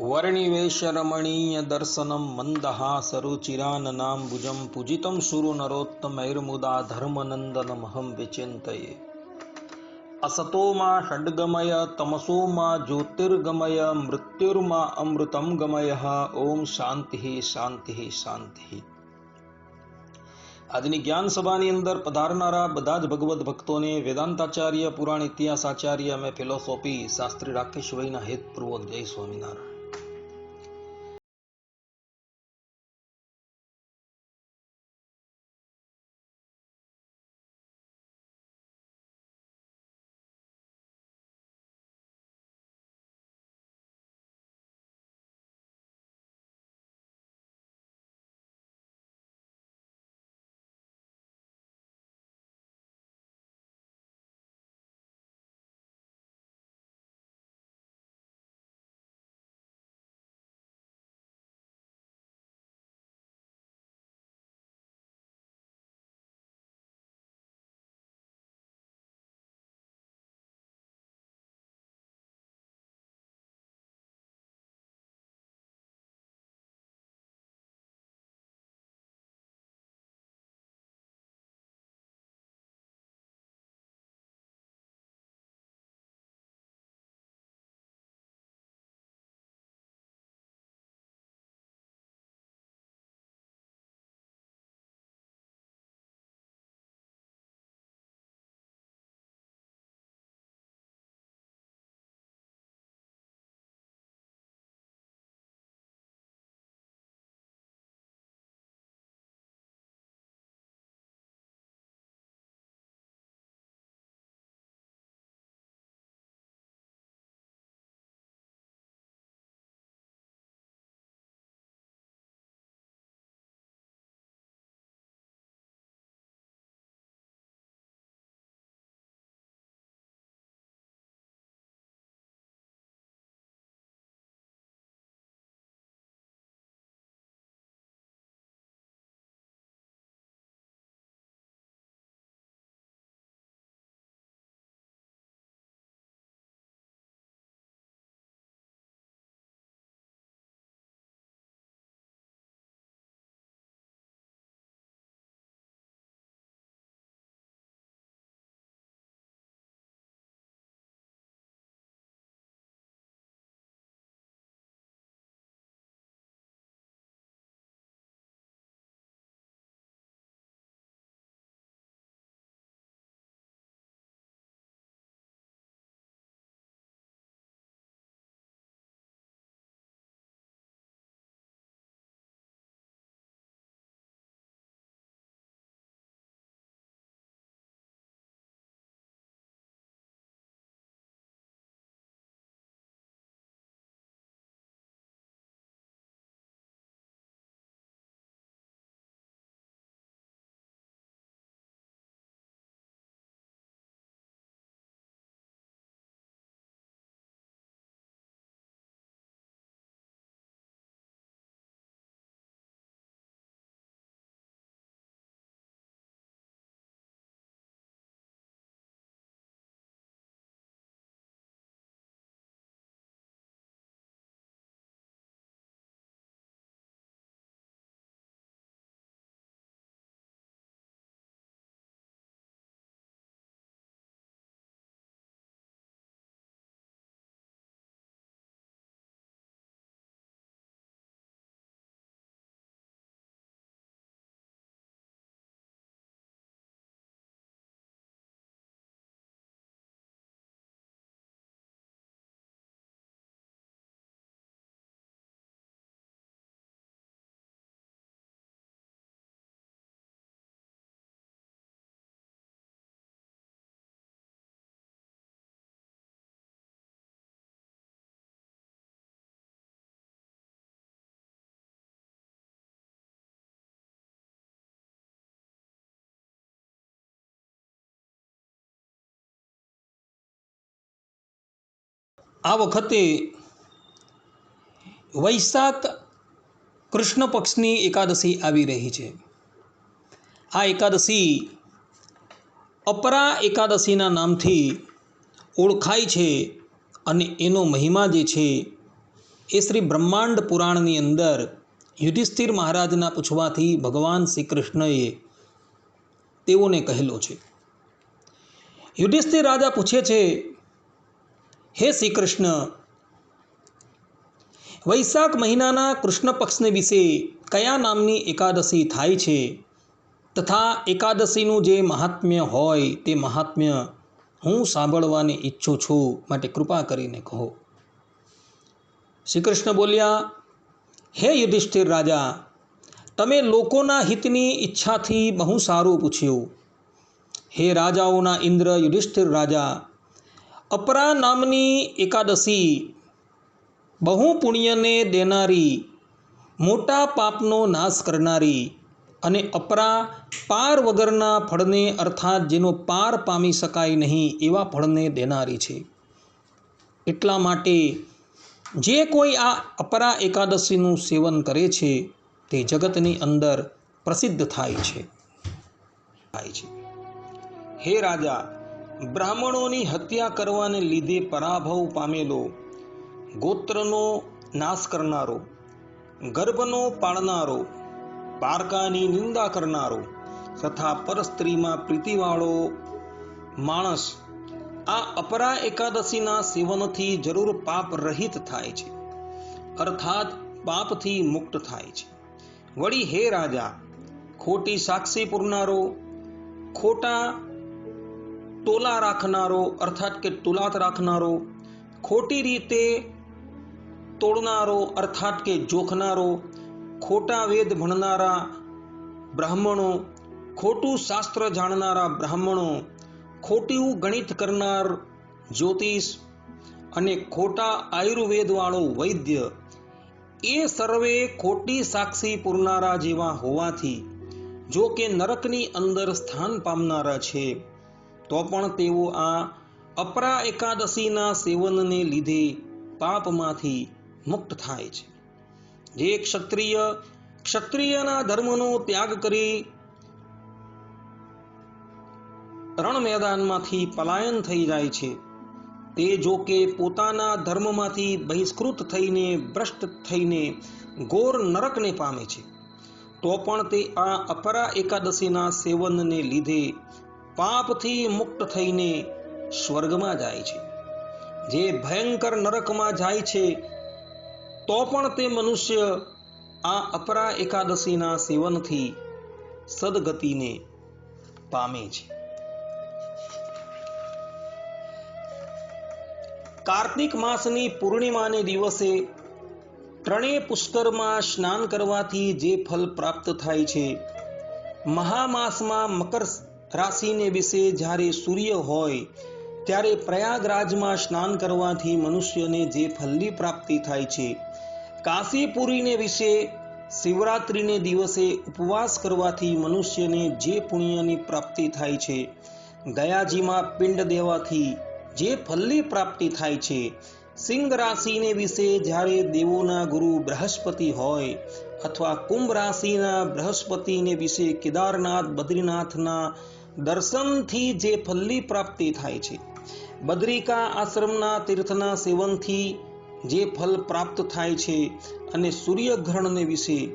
वर्णिवेशरमणीयदर्शनं मन्दहासरुचिराननाम्बुजं पूजितं सुरनरोत्तमैर्मुदा धर्मनन्दनमहं विचिन्तये असतो मा षड्गमय तमसो मा ज्योतिर्गमय मृत्युर्मा अमृतं गमय ઓમ શાંતિ શાંતિ શાંતિ આજની જ્ઞાન સભાની અંદર પધારનારા બધા જ ભગવત ભક્તોને વેદાંતાચાર્ય પુરાણ ઇતિહાસ આચાર્ય અને ફિલોસોફી શાસ્ત્રી રાકેશભાઈના હેતપૂર્વક જય સ્વામિનારાયણ આ વખતે વૈશાખ કૃષ્ણ પક્ષની એકાદશી આવી રહી છે. આ એકાદશી અપરા એકાદશીના નામથી ઓળખાય છે અને એનો મહિમા જે છે એ શ્રી બ્રહ્માંડ પુરાણની અંદર યુધિષ્ઠિર મહારાજના પૂછવાથી ભગવાન શ્રી કૃષ્ણએ તેઓને કહેલો છે. યુધિષ્ઠિર રાજા પૂછે છે હે શ્રી કૃષ્ણ વૈશાખ મહિનાના કૃષ્ણ પક્ષને વિશે કયા નામની એકાદશી થાય છે? તથા એકાદશીનું જે મહાત્મ્ય હોય તે મહાત્મ્ય હું સાંભળવાની ઈચ્છું છું માટે કૃપા કરીને કહો. શ્રી કૃષ્ણ બોલ્યા, હે યુધિષ્ઠિર રાજા, તમે લોકોના હિતની ઈચ્છાથી બહુ સારું પૂછ્યું. હે રાજાઓના ઇન્દ્ર યુધિષ્ઠિર રાજા અપરા નામની એકાદશી. બહુ પુણ્યને દેનારી, મોટા પાપનો નાશ કરનારી અને અપરા પાર વગરના ફળને અર્થાત જેનો પાર પામી શકાય નહીં એવા ફળને દેનારી છે. એટલા માટે જે કોઈ આ અપરા એકાદશીનું સેવન કરે છે, તે જગતની અંદર પ્રસિદ્ધ થાય છે. થાય છે. હે રાજા બ્રાહ્મણોની હત્યા કરવાને લીધે પરાભવ પામેલો, ગોત્રનો નાશ કરનારો, ગર્ભનો પાળનારો, પારકાની નિંદા કરનારો તથા પરસ્ત્રીમાં પ્રીતિવાળો માણસ આ અપરા એકાદશીના સેવનથી જરૂર પાપ રહિત થાય છે. અર્થાત પાપથી મુક્ત થાય છે. વળી હે રાજા, ખોટી સાક્ષી પૂરનારો, ખોટા ટોલા રાખનારો અર્થાત કે તુલાત રાખનારો ખોટી રીતે તોડનારો અર્થાત કે જોખનારો ખોટા વેદ ભણનારા બ્રાહ્મણો ખોટું શાસ્ત્ર જાણનારા બ્રાહ્મણો ખોટું ગણિત કરનાર જ્યોતિષ અને ખોટા આયુર્વેદવાળો વૈદ્ય એ સર્વે ખોટી સાક્ષી પૂરનારા જેવા હોવાથી જો કે નરકની અંદર સ્થાન પામનારા છે તો પણ તેઓ આ અપરા એકાદશીના સેવનને લીધે પાપમાંથી મુક્ત થાય છે. જે ક્ષત્રિય, ક્ષત્રિયના ધર્મનો ત્યાગ કરી રણ મેદાનમાંથી પલાયન થઈ જાય છે. તે જો કે પોતાના ધર્મમાંથી બહિષ્કૃત થઈને, ભ્રષ્ટ થઈને ઘોર નરકને પામે છે. તો પણ તે આ અપરા એકાદશીના સેવનને લીધે પાપથી મુક્ત થઈને સ્વર્ગમાં જાય છે. જે ભયંકર નરકમાં જાય છે, તો પણ તે મનુષ્ય આ અપરા એકાદશીના સેવનથી સદગતિને પામે છે. કાર્તિક માસની પૂર્ણિમાને દિવસે ત્રણેય પુષ્કરમાં સ્નાન કરવાથી જે ફલ પ્રાપ્ત થાય છે, મહામાસમાં મકર રાશિને વિશે જ્યારે સૂર્ય હોય, ત્યારે પ્રયાગરાજમાં સ્નાન કરવાથી મનુષ્યને જે ફલની પ્રાપ્તિ થાય છે. કાશીપુરીને વિશે શિવરાત્રિને દિવસે ઉપવાસ કરવાથી મનુષ્યને જે પુણ્યની પ્રાપ્તિ થાય છે, ગયાજીમાં પિંડ દેવાથી જે ફલની પ્રાપ્તિ થાય છે, સિંહ રાશિને વિશે જ્યારે દેવોના ગુરુ બૃહસ્પતિ હોય અથવા કુંભ રાશિના બૃહસ્પતિને વિશે કેદારનાથ, બદ્રીનાથના દર્શનથી જે ફલ્લી પ્રાપ્તિ થાય છે. બદ્રિકા આશ્રમના તીર્થના સેવનથી જે ફલ પ્રાપ્ત થાય છે અને સૂર્યગ્રહણને વિશે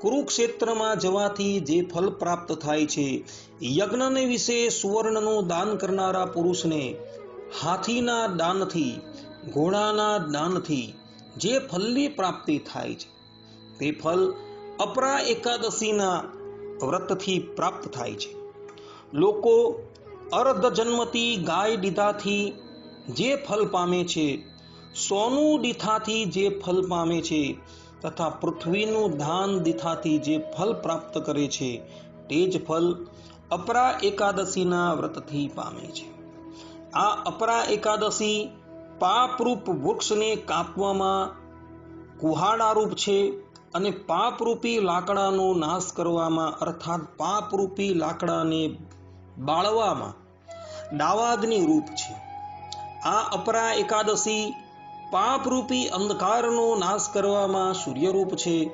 કુરુક્ષેત્રમાં જવાથી જે ફલ પ્રાપ્ત થાય છે, યજ્ઞને વિશે સુવર્ણનું દાન કરનારા પુરુષને હાથીના દાનથી, ઘોડાના દાનથી જે ફલની પ્રાપ્તિ થાય છે, તે ફલ અપરા એકાદશીના વ્રતથી પ્રાપ્ત થાય છે. લોકો અર્ધ જન્મતી ગાય દીધાથી જે ફલ પામે છે, સોનું દીથાથી જે ફલ પામે છે તથા પૃથ્વીનું ધાન દીથાથી જે ફલ પ્રાપ્ત કરે છે, તે જ ફલ અપરા એકાદશીના વ્રતથી પામે છે. આ અપરા એકાદશી પાપરૂપ વૃક્ષને કાપવામાં કુહાડારૂપ છે અને પાપરૂપી લાકડાનો નાશ કરવામાં અર્થાત પાપરૂપી લાકડાને બાળવામાં દાવાગ્નિ રૂપ છે. આ અપરા એકાદશી પાપરૂપી અંધકારનો નાશ કરવામાં સૂર્યરૂપ છે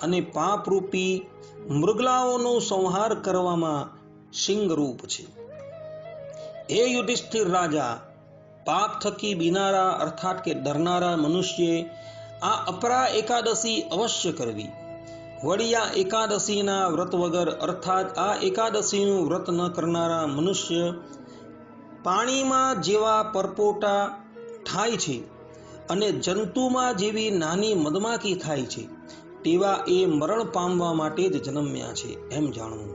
અને પાપરૂપી મૃગલાઓનો સંહાર કરવામાં સિંહરૂપ છે. હે યુધિષ્ઠિર રાજા, પાપ થકી બીનારા અર્થાત કે ડરનારા મનુષ્યે આ અપરા એકાદશી અવશ્ય કરવી. વળી એકાદશીના વ્રત વગર, અર્થાત આ એકાદશીનું વ્રત ન કરનારા મનુષ્ય પાણીમાં જેવા પરપોટા થાય છે અને જંતુમાં જેવી નાની મધમાખી થાય છે, તેવા એ મરણ પામવા માટે જ જન્મ્યા છે, એમ જાણવું.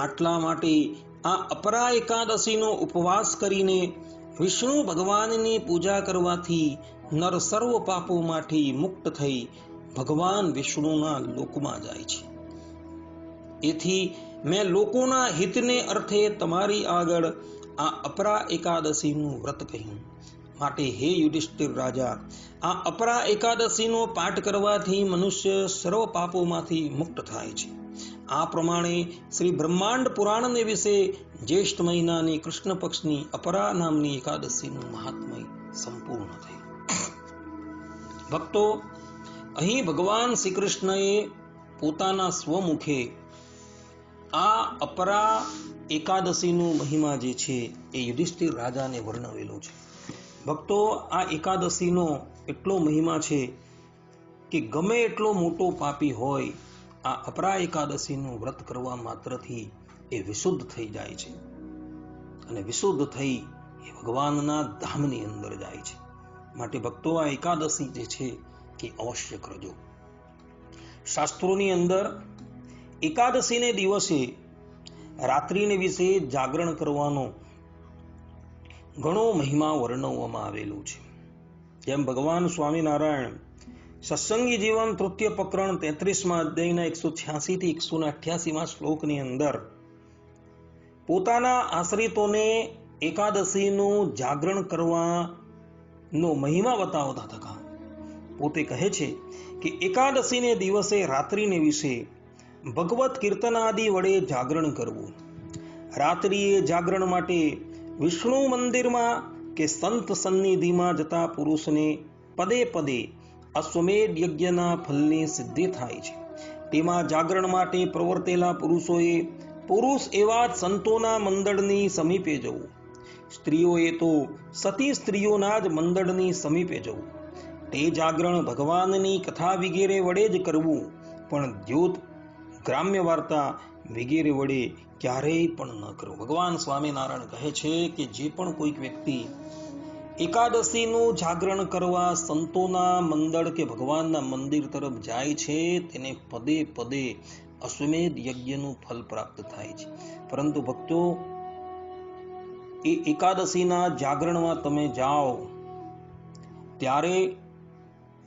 આટલા માટે આ અપરા એકાદશીનો ઉપવાસ કરીને વિષ્ણુ ભગવાનની પૂજા કરવાથી નર સર્વ પાપોમાંથી મુક્ત થઈ ભગવાન વિષ્ણુના લોકમાં જાય છે. એથી મેં લોકોના હિતને અર્થે તમારી આગળ આ અપરા એકાદશીનું વ્રત કહ્યું. માટે હે યુધિષ્ઠિર રાજા, આ અપરા એકાદશીનો પાઠ કરવાથી મનુષ્ય સર્વ પાપોમાંથી મુક્ત થાય છે. આ પ્રમાણે શ્રી બ્રહ્માંડ પુરાણને વિશે જ્યેષ્ઠ મહિનાની કૃષ્ણ પક્ષની અપરા નામની એકાદશીનું મહાત્મય સંપૂર્ણ થયું. ભક્તો અહીં ભગવાન શ્રી કૃષ્ણએ પોતાના સ્વમુખે આ અપરા એકાદશીનું મહિમા જે છે એ યુધિષ્ઠિર રાજાને વર્ણવેલો છે. ભક્તો, આ એકાદશીનો એટલો મહિમા છે કે ગમે એટલો મોટો પાપી હોય, આ અપરા એકાદશીનું વ્રત કરવા માત્રથી એ વિશુદ્ધ થઈ જાય છે. અને વિશુદ્ધ થઈ એ ભગવાનના ધામની અંદર જાય છે. માટે ભક્તો, આ એકાદશી જે છે એ અવશ્ય કરજો. શાસ્ત્રોની અંદર એકાદશીને દિવસે રાત્રિને વિશે જાગરણ કરવાનો ઘણો મહિમા વર્ણવવામાં આવેલું છે. જેમ ભગવાન સ્વામિનારાયણ સત્સંગી જીવન તૃતીય પ્રકરણ તેત્રીસમાં અધ્યાયના એકસો છ્યાસી થી એકસો અઠ્યાસીમાં શ્લોકની અંદર પોતાના આશ્રિતોને એકાદશીનું જાગરણ કરવાનો મહિમા બતાવતા હતા. પોતે કહે છે કે એકાદશીને દિવસે રાત્રિને વિશે ભગવત કીર્તનાદિ વડે જાગરણ કરવું. રાત્રિએ જાગરણ માટે વિષ્ણુ મંદિરમાં કે સંત સન્નિધિમાં જતા પુરુષને પદે પદે અશ્વમેધ યજ્ઞના ફલની સિદ્ધિ થાય છે. તેમાં જાગરણ માટે પ્રવર્તેલા પુરુષોએ પુરુષ એવા જ સંતોના મંડળની સમીપે જવું. સ્ત્રીઓએ તો સતી સ્ત્રીઓના જ મંડળની સમીપે જવું. તે જાગરણ ભગવાનની કથા વગેરે વડે જ કરવું, પણ દ્યોત ગ્રામ્ય વાર્તા વગેરે વડે ક્યારેય પણ ન કરવું ભગવાન સ્વામિનારાયણ કહે છે કે જે પણ કોઈક વ્યક્તિ એકાદશીનું જાગરણ કરવા સંતોના મંડળ કે ભગવાનના મંદિર તરફ જાય છે, તેને પદે પદે અશ્વમેધ યજ્ઞનું ફલ પ્રાપ્ત થાય છે. પરંતુ ભક્તો, એ એકાદશીના જાગરણમાં તમે જાઓ, ત્યારે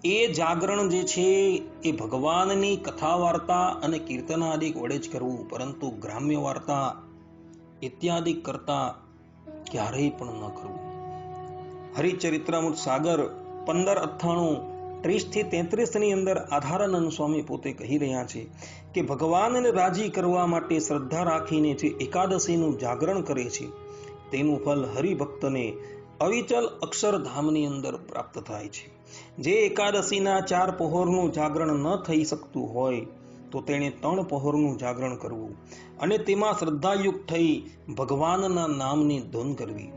એ જાગરણ જે છે, એ ભગવાનની કથા વાર્તા અને કીર્તનાદિક વડે જ કરવું, પરંતુ ગ્રામ્ય વાર્તા ઇત્યાદિ કરતા ક્યારેય પણ ન કરવું. હરિચરિત્રામૃત સાગર પંદર અઠ્ઠાણું ત્રીસથી તેત્રીસની અંદર આધારાનંદ સ્વામી પોતે કહી રહ્યા છે કે ભગવાનને રાજી કરવા માટે શ્રદ્ધા રાખીને જે એકાદશીનું જાગરણ કરે છે, તેનું ફલ હરિભક્તને અવિચલ અક્ષરધામની અંદર પ્રાપ્ત થાય છે. જે એકાદશીના ચાર પહોરનું જાગરણ ન થઈ શકતું હોય, તો તેણે ત્રણ પહોરનું જાગરણ કરવું અને તેમાં શ્રદ્ધાયુક્ત થઈ ભગવાનના નામની ધૂન કરવી.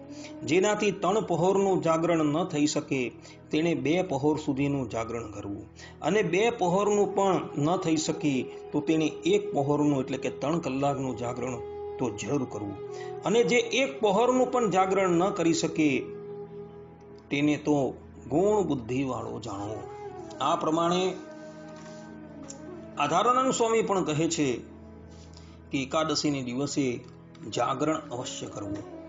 જેનાથી ત્રણ પહોરનું જાગરણ ન થઈ શકે, તેણે બે પહોર સુધીનું જાગરણ કરવું અને બે પહોરનું પણ ન થઈ શકે, તો તેણે એક પહોરનું એટલે કે ત્રણ કલાકનું જાગરણ તો જરૂર કરવું. અને જે એક પહોરનું પણ જાગરણ ન કરી શકે, તેને તો ગુણ બુદ્ધિ વાળો જાણવો. આ પ્રમાણે આધારાનંદ સ્વામી પણ કહે છે કે એકાદશીને દિવસે જાગરણ અવશ્ય કરવું.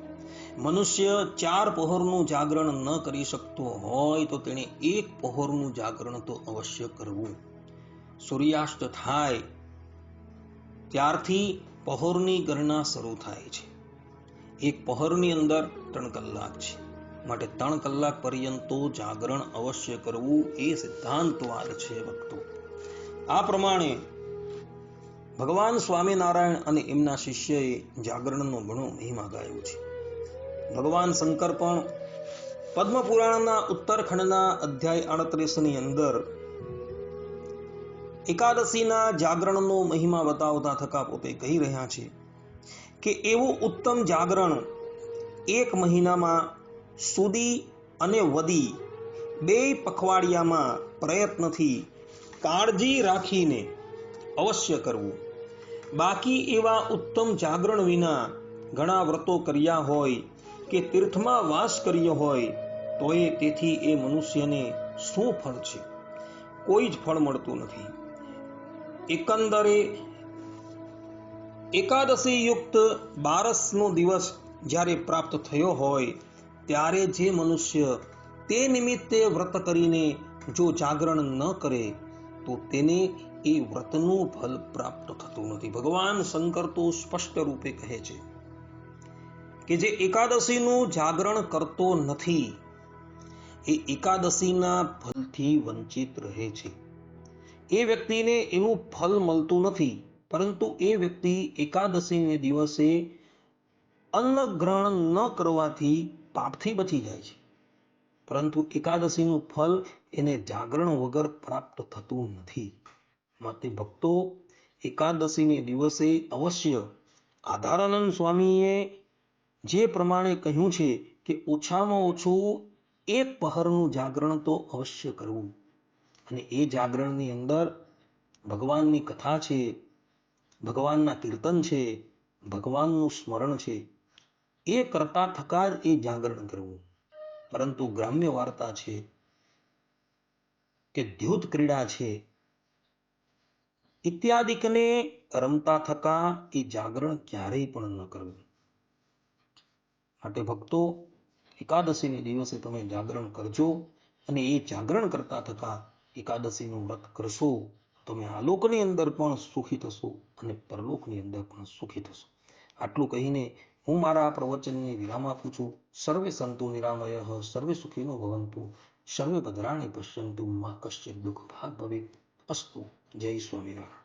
મનુષ્ય ચાર પહોરનું જાગરણ ન કરી શકતો હોય તો તેણે એક પહોરનું જાગરણ તો અવશ્ય કરવું. સૂર્યાસ્ત થાય ત્યારથી પહોરની ગણના શરૂ થાય છે. એક પહોરની અંદર ત્રણ કલાક છે. માટે ત્રણ કલાક પર્યંતો જાગરણ અવશ્ય કરવું એ સિદ્ધાંતવાદ છે ભક્તો. આ પ્રમાણે ભગવાન સ્વામિનારાયણ અને એમના શિષ્યએ જાગરણનો ઘણો મહિમા ગાયો છે. ભગવાન શંકર પણ પદ્મપુરાણના ઉત્તરખંડના અધ્યાય આડત્રીસની અંદર એકાદશીના જાગરણનો મહિમા બતાવતા થકા પોતે કહી રહ્યા છે કે એવું ઉત્તમ જાગરણ એક મહિનામાં સુદી અને વદી બે પખવાડિયામાં પ્રયત્નથી કાળજી રાખીને અવશ્ય કરવું. બાકી એવા ઉત્તમ જાગરણ વિના ઘણા વ્રતો કર્યા હોય કે તીર્થમાં વાસ કર્યો હોય, તોય તેથી એ મનુષ્યને શું ફળ છે? કોઈ જ ફળ મળતું નથી. એકંદરે એકાદશી યુક્ત બારસનો દિવસ જ્યારે પ્રાપ્ત થયો હોય ત્યારે જે મનુષ્ય તે નિમિત્તે વ્રત કરીને જો જાગરણ ન કરે, તો તેને એ વ્રતનું ફલ પ્રાપ્ત થતું નથી. ભગવાન શંકર તો સ્પષ્ટ રૂપે કહે છે કે જે એકાદશીનું જાગરણ કરતો નથી, એ એકાદશીના ફલથી વંચિત રહે છે. એ વ્યક્તિને એનું ફલ મળતું નથી, પરંતુ એ વ્યક્તિ એકાદશીને દિવસે અન્ન ગ્રહણ ન કરવાથી પાપથી બચી જાય છે. પરંતુ એકાદશીનું ફલ એને જાગરણ વગર પ્રાપ્ત થતું નથી. માટે ભક્તો, એકાદશીને દિવસે અવશ્ય આધારાનંદ સ્વામીએ જે પ્રમાણે કહ્યું છે કે ઓછામાં ઓછું એક પહરનું જાગરણ તો અવશ્ય કરવું. અને એ જાગરણની અંદર ભગવાનની કથા છે, ભગવાનના કીર્તન છે, ભગવાનનું સ્મરણ છે. એ કરતા થકા એ જાગરણ કરવું. પરંતુ ગ્રામ્ય વાર્તા છે કે દ્યુત ક્રીડા છે. ઇત્યાદિકને રમતા થકા એ જાગરણ ક્યારેય પણ ન કરવું. માટે ભક્તો, એકાદશીને દિવસે તમે જાગરણ કરજો અને એ જાગરણ કરતા થતા એકાદશીનું વ્રત કરશો, તમે આલોકની અંદર પણ સુખી થશો અને પરલોકની અંદર પણ સુખી થશો. આટલું કહીને હું મારા આ પ્રવચનને વિરામ આપું છું. સર્વે સંતુ નિરામય સર્વે સુખીનો ભવંતુ. સર્વે ભદ્રાણી પશ્યંતુ, મા કશ્ચિત દુઃખ ભાગ ભવે. અસ્તુ. જય સ્વામિનારાયણ.